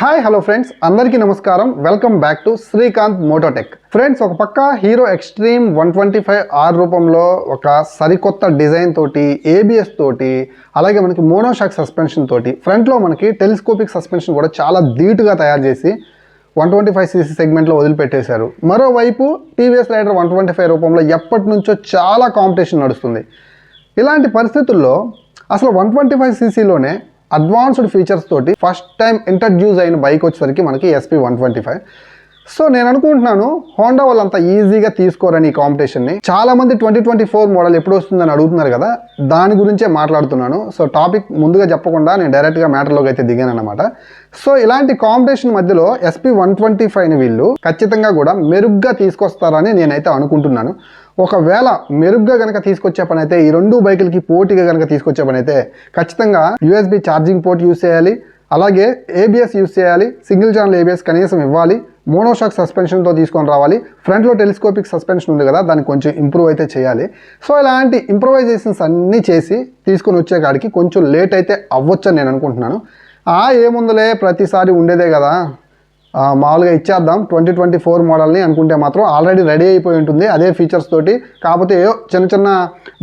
Hi hello friends అందరికీ నమస్కారం. Welcome back to Srikanth Mototech friends ఒక పక్క Hero Xtreme one twenty five R రూపంలో ఒక సరికొత్త డిజైన్ తోటి ఏబిఎస్ తోటి అలాగే మనకి మోనోషాక్ సస్పెన్షన్ తోటి ఫ్రంట్లో మనకి టెలిస్కోపిక్ సస్పెన్షన్ కూడా చాలా ధీటుగా తయారు చేసి వన్ ట్వంటీ ఫైవ్ సీసీ సెగ్మెంట్లో వదిలిపెట్టేశారు. మరోవైపు TVS Raider one twenty five రూపంలో ఎప్పటి నుంచో చాలా కాంపిటీషన్ నడుస్తుంది. ఇలాంటి పరిస్థితుల్లో అసలు వన్ ట్వంటీ ఫైవ్ సీసీలోనే అడ్వాన్స్డ్ ఫీచర్స్ తోటి ఫస్ట్ టైం ఇంట్రడ్యూస్ అయిన బైక్ వచ్చేసరికి మనకి SP one twenty five. So నేను అనుకుంటున్నాను హోండా వాళ్ళంతా ఈజీగా తీసుకోరని ఈ కాంపిటీషన్ని చాలా మంది ట్వంటీ ట్వంటీ ఫోర్ మోడల్ ఎప్పుడు వస్తుందని అడుగుతున్నారు కదా దాని గురించే మాట్లాడుతున్నాను. సో టాపిక్ ముందుగా చెప్పకుండా నేను డైరెక్ట్గా మ్యాటర్లోకి అయితే దిగాను అనమాట సో ఇలాంటి కాంపిటీషన్ మధ్యలో ఎస్పీ వన్ ట్వంటీ ఫైవ్ని వీళ్ళు ఖచ్చితంగా కూడా మెరుగ్గా తీసుకొస్తారని నేనైతే అనుకుంటున్నాను. ఒకవేళ మెరుగ్గా కనుక తీసుకొచ్చే పని అయితే ఈ రెండు బైకులకి పోటీగా కనుక తీసుకొచ్చే పని అయితే ఖచ్చితంగా యూఎస్బి ఛార్జింగ్ పోర్ట్ యూస్ చేయాలి. అలాగే ఏబిఎస్ యూస్ చేయాలి. సింగిల్ ఛానల్ ఏబిఎస్ కనీసం ఇవ్వాలి. మోనోషాక్ సస్పెన్షన్తో తీసుకొని రావాలి. ఫ్రంట్లో టెలిస్కోపిక్ సస్పెన్షన్ ఉంది కదా దాన్ని కొంచెం ఇంప్రూవ్ అయితే చేయాలి. సో ఇలాంటి ఇంప్రూవైజేషన్స్ అన్నీ చేసి తీసుకొని వచ్చే కాడికి కొంచెం లేట్ అయితే అవ్వచ్చని నేను అనుకుంటున్నాను. ఆ ఏముందలే ప్రతిసారి ఉండేదే కదా. మామూలుగా ఇచ్చేద్దాం ట్వంటీ ట్వంటీ ఫోర్ మోడల్ని అనుకుంటే మాత్రం ఆల్రెడీ రెడీ అయిపోయి ఉంటుంది. అదే ఫీచర్స్ తోటి. కాకపోతే ఏవో చిన్న చిన్న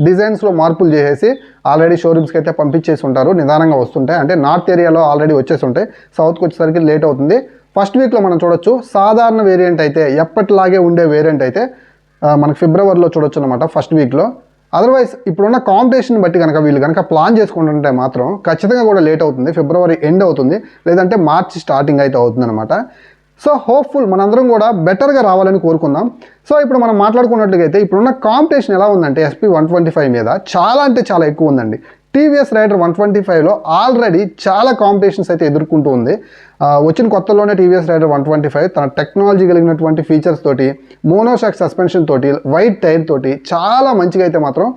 డిజైన్స్లో మార్పులు చేసేసి ఆల్రెడీ షోరూమ్స్కి అయితే పంపించేసి ఉంటారు. నిదానంగా వస్తుంటాయి. అంటే నార్త్ ఏరియాలో ఆల్రెడీ వచ్చేసి ఉంటాయి. సౌత్కి వచ్చేసరికి లేట్ అవుతుంది. ఫస్ట్ వీక్లో మనం చూడొచ్చు సాధారణ వేరియంట్ అయితే ఎప్పటిలాగే ఉండే వేరియంట్ అయితే మనకు ఫిబ్రవరిలో చూడొచ్చు అనమాట ఫస్ట్ వీక్లో అదర్వైజ్ ఇప్పుడున్న కాంపిటీషన్ బట్టి కనుక వీళ్ళు కనుక ప్లాన్ చేసుకుంటుంటే మాత్రం ఖచ్చితంగా కూడా లేట్ అవుతుంది ఫిబ్రవరి ఎండ్ అవుతుంది లేదంటే మార్చ్ స్టార్టింగ్ అయితే అవుతుంది అనమాట సో హోప్ఫుల్ మనందరం కూడా బెటర్గా రావాలని కోరుకుందాం. సో ఇప్పుడు మనం మాట్లాడుకున్నట్లయితే అయితే ఇప్పుడున్న కాంపిటీషన్ ఎలా ఉందంటే ఎస్పీ వన్ ట్వంటీ ఫైవ్ మీద చాలా అంటే చాలా ఎక్కువ ఉందండి. టీవీఎస్ రైడర్ వన్ ట్వంటీ ఫైవ్లో ఆల్రెడీ చాలా కాంపిటీషన్స్ అయితే ఎదుర్కొంటూ ఉంది. వచ్చిన కొత్తలోనే TVS Raider one twenty five తన టెక్నాలజీ కలిగినటువంటి ఫీచర్స్ తోటి మోనోషాక్ సస్పెన్షన్ తోటి వైట్ టైర్ తోటి చాలా మంచిగా అయితే మాత్రం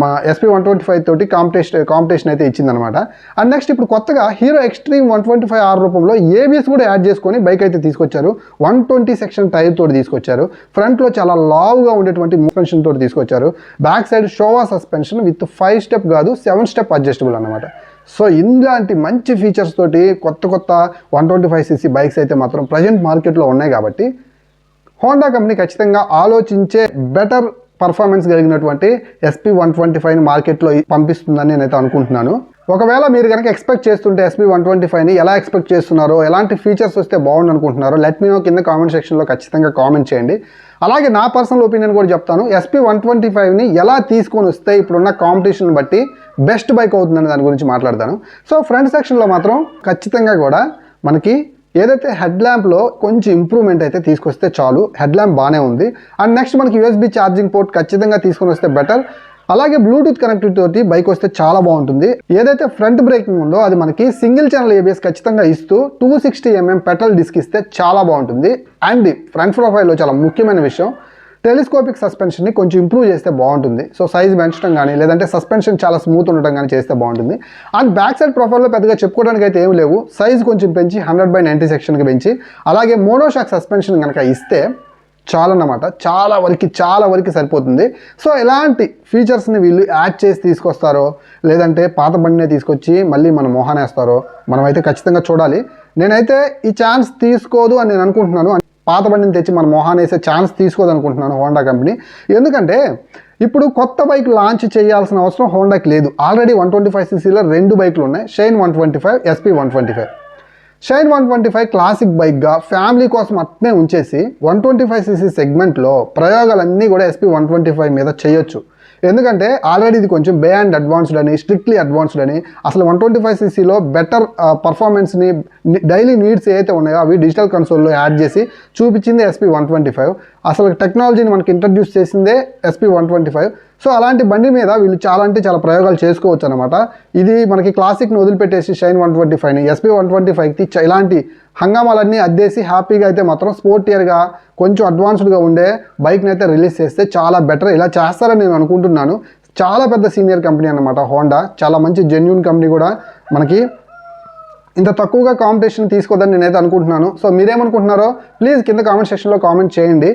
మా ఎస్పీ వన్ ట్వంటీ ఫైవ్ తోటి కాంపిటీషన్ కాంపిటీషన్ అయితే ఇచ్చిందనమాట అండ్ నెక్స్ట్ ఇప్పుడు కొత్తగా Hero Xtreme one twenty five R రూపంలో ఏబిఎస్ కూడా యాడ్ చేసుకొని బైక్ అయితే తీసుకొచ్చారు. వన్ ట్వంటీ సెక్షన్ టైర్ తోటి తీసుకొచ్చారు. ఫ్రంట్లో చాలా లావుగా ఉండేటువంటి సస్పెన్షన్ తోటి తీసుకొచ్చారు. Back side Showa suspension with five step కాదు సెవెన్ స్టెప్ అడ్జస్టబుల్ అనమాట సో ఇలాంటి మంచి ఫీచర్స్ తోటి కొత్త కొత్త one twenty five CC bikes అయితే మాత్రం ప్రజెంట్ మార్కెట్లో ఉన్నాయి కాబట్టి హోండా కంపెనీ ఖచ్చితంగా ఆలోచించే బెటర్ పర్ఫార్మెన్స్ కలిగినటువంటి ఎస్పీ వన్ ట్వంటీ ఫైవ్ని మార్కెట్లో పంపిస్తుందని నేనైతే అనుకుంటున్నాను. ఒకవేళ మీరు కనుక ఎక్స్పెక్ట్ చేస్తుంటే ఎస్పీ వన్ ట్వంటీ ఫైవ్ని ఎలా ఎక్స్పెక్ట్ చేస్తున్నారో ఎలాంటి ఫీచర్స్ వస్తే బాగుండు అనుకుంటున్నారో లెట్ మీ నో కింద కామెంట్ సెక్షన్లో ఖచ్చితంగా కామెంట్ చేయండి. అలాగే నా పర్సనల్ ఒపీనియన్ కూడా చెప్తాను. ఎస్పీ వన్ ట్వంటీ ఫైవ్ని ఎలా తీసుకొని వస్తే ఇప్పుడున్న కాంపిటీషన్ బట్టి బెస్ట్ బైక్ అవుతుందని దాని గురించి మాట్లాడతాను. సో ఫ్రంట్ సెక్షన్లో మాత్రం ఖచ్చితంగా కూడా మనకి ఏదైతే హెడ్ ల్యాంప్లో కొంచెం ఇంప్రూవ్మెంట్ అయితే తీసుకొస్తే చాలు హెడ్ ల్యాంప్ బాగానే ఉంది. అండ్ నెక్స్ట్ మనకి యూఎస్బి ఛార్జింగ్ పోర్ట్ ఖచ్చితంగా తీసుకొని వస్తే బెటర్ అలాగే బ్లూటూత్ కనెక్టివిటీ తోటి బైక్ వస్తే చాలా బాగుంటుంది. ఏదైతే ఫ్రంట్ బ్రేకింగ్ ఉందో అది మనకి సింగిల్ ఛానల్ ఏబిఎస్ ఖచ్చితంగా ఇస్తూ two sixty MM petrol disc ఇస్తే చాలా బాగుంటుంది. అండ్ ఫ్రంట్ ప్రొఫైల్లో చాలా ముఖ్యమైన విషయం టెలిస్కోపిక్ సస్పెన్షన్ని కొంచెం ఇంప్రూవ్ చేస్తే బాగుంటుంది. సో సైజ్ పెంచడం కానీ లేదంటే సస్పెన్షన్ చాలా స్మూత్ ఉండటం కానీ చేస్తే బాగుంటుంది. అండ్ బ్యాక్ సైడ్ ప్రొఫైల్లో పెద్దగా చెప్పుకోవడానికి అయితే ఏం లేవు. సైజ్ కొంచెం పెంచి హండ్రెడ్ బై నైంటీ సెక్షన్కి పెంచి అలాగే మోనోషాక్ సస్పెన్షన్ కనుక ఇస్తే చాలన్నమాట చాలా వరకు చాలా వరకు సరిపోతుంది. సో ఎలాంటి ఫీచర్స్ని వీళ్ళు యాడ్ చేసి తీసుకొస్తారో లేదంటే పాత బండినే తీసుకొచ్చి మళ్ళీ మన మొహానేస్తారో మనమైతే ఖచ్చితంగా చూడాలి. నేనైతే ఈ ఛాన్స్ తీసుకోదు అని నేను అనుకుంటున్నాను. పాత బండిని తెచ్చి మన మొహానేసే ఛాన్స్ తీసుకోదు అనుకుంటున్నాను హోండా కంపెనీ. ఎందుకంటే ఇప్పుడు కొత్త బైక్ లాంచ్ చేయాల్సిన అవసరం హోండాకి లేదు. ఆల్రెడీ వన్ ట్వంటీ ఫైవ్ సీసీలో రెండు బైకులు ఉన్నాయి. Shine one twenty five SP one twenty five. Shine one twenty five classic బైక్గా family కోసం అట్నే ఉంచేసి వన్ ట్వంటీ ఫైవ్ సీసీ సెగ్మెంట్లో ప్రయోగాలన్నీ కూడా ఎస్పీ వన్ ట్వంటీ ఫైవ్ మీద చేయొచ్చు. ఎందుకంటే ఆల్రెడీ ఇది కొంచెం బే అండ్ అడ్వాన్స్డ్ అని స్ట్రిక్ట్లీ అడ్వాన్స్డ్ అని అసలు వన్ ట్వంటీ ఫైవ్ సీసీలో బెటర్ పర్ఫార్మెన్స్ని డైలీ నీడ్స్ ఏవైతే ఉన్నాయో అవి డిజిటల్ కన్సోల్లో యాడ్ చేసి చూపించింది ఎస్పీ వన్ ట్వంటీ ఫైవ్ అసలు టెక్నాలజీని మనకి ఇంట్రడ్యూస్ చేసిందే SP one twenty five so అలాంటి బండి మీద వీళ్ళు చాలా అంటే చాలా ప్రయోగాలు చేసుకోవచ్చు అనమాట ఇది మనకి క్లాసిక్ని వదిలిపెట్టేసి షైన్ వన్ ట్వంటీ ఫైవ్ని ఎస్పీ వన్ ట్వంటీ ఫైవ్కి ఇలాంటి హంగామాలన్నీ అద్దేసి హ్యాపీగా అయితే మాత్రం స్పోర్ట్ ఇయర్గా కొంచెం అడ్వాన్స్డ్గా ఉండే బైక్ని అయితే రిలీజ్ చేస్తే చాలా బెటర్. ఇలా చేస్తారని నేను అనుకుంటున్నాను. చాలా పెద్ద సీనియర్ కంపెనీ అనమాట హోండా. చాలా మంచి జెన్యున్ కంపెనీ కూడా మనకి ఇంత తక్కువగా కాంపిటీషన్ తీసుకోదని నేనైతే అనుకుంటున్నాను. సో మీరేమనుకుంటున్నారో ప్లీజ్ కింద కామెంట్ సెక్షన్లో కామెంట్ చేయండి.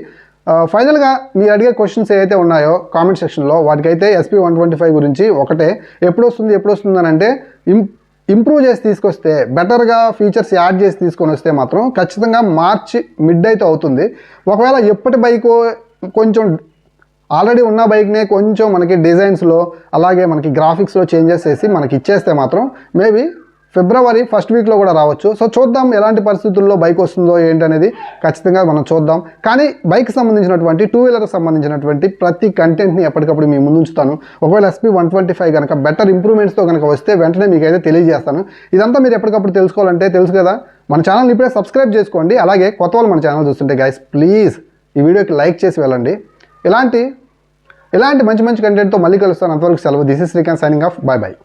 ఫైనల్గా మీరు అడిగే క్వశ్చన్స్ ఏవైతే ఉన్నాయో కామెంట్ సెక్షన్లో వాటికైతే ఎస్పీ వన్ ట్వంటీ ఫైవ్ గురించి ఒకటే ఎప్పుడు వస్తుంది ఎప్పుడు వస్తుంది అని అంటే ఇం ఇంప్రూవ్ చేసి తీసుకొస్తే బెటర్గా ఫీచర్స్ యాడ్ చేసి తీసుకొని వస్తే మాత్రం ఖచ్చితంగా మార్చ్ మిడ్ అయితే అవుతుంది. ఒకవేళ ఎప్పటి బైక్ కొంచెం ఆల్రెడీ ఉన్న బైక్నే కొంచెం మనకి డిజైన్స్లో అలాగే మనకి గ్రాఫిక్స్లో చేంజెస్ చేసి మనకి ఇచ్చేస్తే మాత్రం మేబీ ఫిబ్రవరి ఫస్ట్ వీక్లో కూడా రావచ్చు. సో చూద్దాం ఎలాంటి పరిస్థితుల్లో బైక్ వస్తుందో ఏంటనేది ఖచ్చితంగా మనం చూద్దాం. కానీ బైక్ సంబంధించినటువంటి టూ వీలర్కి సంబంధించినటువంటి ప్రతి కంటెంట్ని ఎప్పటికప్పుడు మీ ముందు ఉంచుతాను. ఒకవేళ ఎస్పీ వన్ ట్వంటీ ఫైవ్ కనుక బెటర్ ఇంప్రూవ్మెంట్స్తో కనుక వస్తే వెంటనే మీకు అయితే తెలియజేస్తాను. ఇదంతా మీరు ఎప్పటికప్పుడు తెలుసుకోవాలంటే తెలుసు కదా మన ఛానల్ ఇప్పుడే సబ్స్క్రైబ్ చేసుకోండి. అలాగే కొత్త వాళ్ళు మన ఛానల్ చూస్తుంటే గైస్ ప్లీజ్ ఈ వీడియోకి లైక్ చేసి వెళ్ళండి. ఇలాంటి ఇలాంటి మంచి మంచి కంటెంట్తో మళ్ళీ కలుస్తాను. అంతవరకు సెలవు. This is Srikanth signing off bye bye